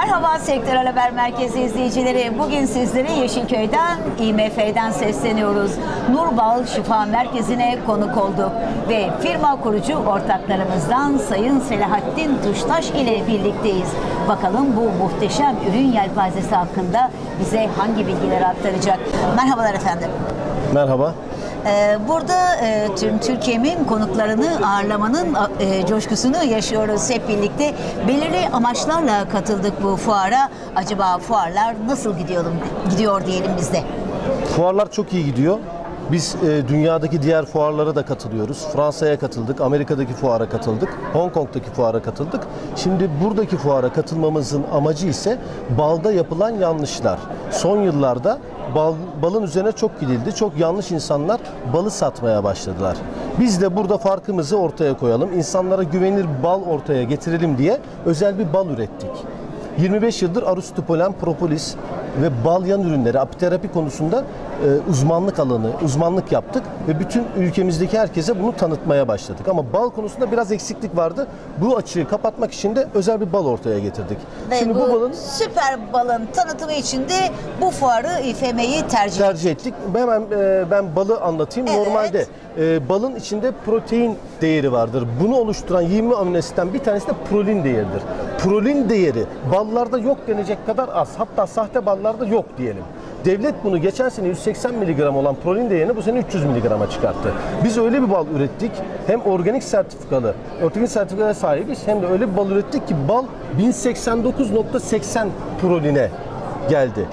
Merhaba Sektörel Haber Merkezi izleyicileri. Bugün sizlere Yeşilköy'den, IMF'den sesleniyoruz. Nurbal Şifa Merkezi'ne konuk olduk. Ve firma kurucu ortaklarımızdan Sayın Selahattin Tuştaş ile birlikteyiz. Bakalım bu muhteşem ürün yelpazesi hakkında bize hangi bilgileri aktaracak? Merhabalar efendim. Merhaba. Ee, Burada e, tüm Türkiye'nin konuklarını ağırlamanın e, coşkusunu yaşıyoruz hep birlikte. Belirli amaçlarla katıldık bu fuara. Acaba fuarlar nasıl gidiyorum, gidiyor diyelim biz de. Fuarlar çok iyi gidiyor. Biz e, dünyadaki diğer fuarlara da katılıyoruz. Fransa'ya katıldık, Amerika'daki fuara katıldık, Hong Kong'daki fuara katıldık. Şimdi buradaki fuara katılmamızın amacı ise balda yapılan yanlışlar. Son yıllarda bal, balın üzerine çok gidildi. Çok yanlış insanlar balı satmaya başladılar. Biz de burada farkımızı ortaya koyalım. İnsanlara güvenilir bal ortaya getirelim diye özel bir bal ürettik. 25 yıldır Aristopolen, propolis ve bal yan ürünleri, apiterapi konusunda e, uzmanlık alanı, uzmanlık yaptık ve bütün ülkemizdeki herkese bunu tanıtmaya başladık. Ama bal konusunda biraz eksiklik vardı. Bu açığı kapatmak için de özel bir bal ortaya getirdik. Ve Şimdi bu, bu balın süper balın tanıtımı için de bu fuarı İFM'yi tercih ettik. tercih ettik. Hemen e, ben balı anlatayım. Evet. Normalde e, balın içinde protein değeri vardır. Bunu oluşturan 20 amino asitten bir tanesi de prolin değeridir. Prolin değeri ballarda yok denecek kadar az. Hatta sahte ballarda yok diyelim. Devlet bunu geçen sene 180 mg olan prolin değerini bu sene 300 mg'a çıkarttı. Biz öyle bir bal ürettik. Hem organik sertifikalı, organik sertifikaya sahibiz hem de öyle bir bal ürettik ki bal 1089.80 proline geldi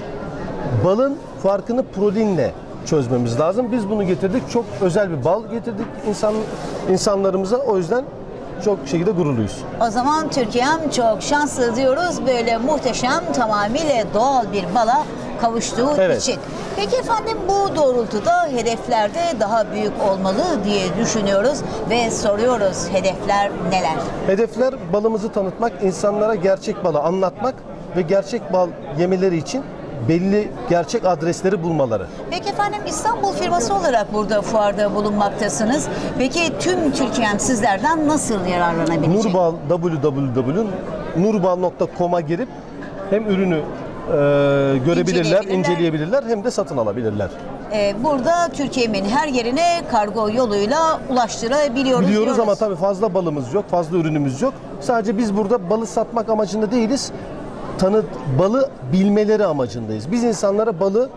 balın farkını prolinle çözmemiz lazım. Biz bunu getirdik. Çok özel bir bal getirdik insan insanlarımıza. O yüzden çok şekilde gururluyuz. O zaman Türkiye'm çok şanslı diyoruz böyle muhteşem tamamıyla doğal bir bala kavuştuğu Evet. için. Peki efendim bu doğrultuda hedeflerde daha büyük olmalı diye düşünüyoruz ve soruyoruz hedefler neler? Hedefler balımızı tanıtmak, insanlara gerçek balı anlatmak ve gerçek bal yemeleri için belli gerçek adresleri bulmaları. Peki efendim İstanbul firması olarak burada fuarda bulunmaktasınız. Peki tüm Türkiye'm sizlerden nasıl yararlanabilecek? Nurbal www.nurbal.com'a girip hem ürünü e, görebilirler, İnceleyebilirler. inceleyebilirler hem de satın alabilirler. Ee, burada Türkiye'nin her yerine kargo yoluyla ulaştırabiliyoruz Biliyoruz diyoruz. ama tabii fazla balımız yok, fazla ürünümüz yok. Sadece biz burada balı satmak amacında değiliz. Tanıt balı bilmeleri amacındayız. Biz insanlara balı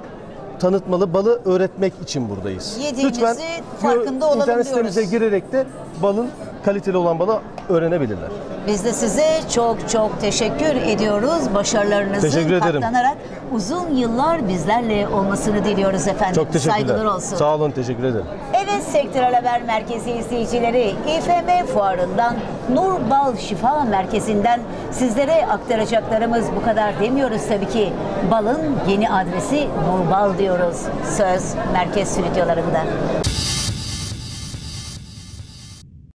tanıtmalı, balı öğretmek için buradayız. Yediğimizi gö- farkında olalım internet sitemize diyoruz. girerek de balın kaliteli olan balı öğrenebilirler. Biz de size çok çok teşekkür ediyoruz. Başarılarınızın Teşekkür ederim. katlanarak uzun yıllar bizlerle olmasını diliyoruz efendim. Çok teşekkürler. Saygılar olsun. Sağ olun, teşekkür ederim. Evet Sektörel Haber Merkezi izleyicileri İFM Fuarı'ndan Nur Bal Şifa Merkezi'nden sizlere aktaracaklarımız bu kadar demiyoruz tabii ki. Balın yeni adresi Nur Bal diyoruz. Söz merkez stüdyolarında.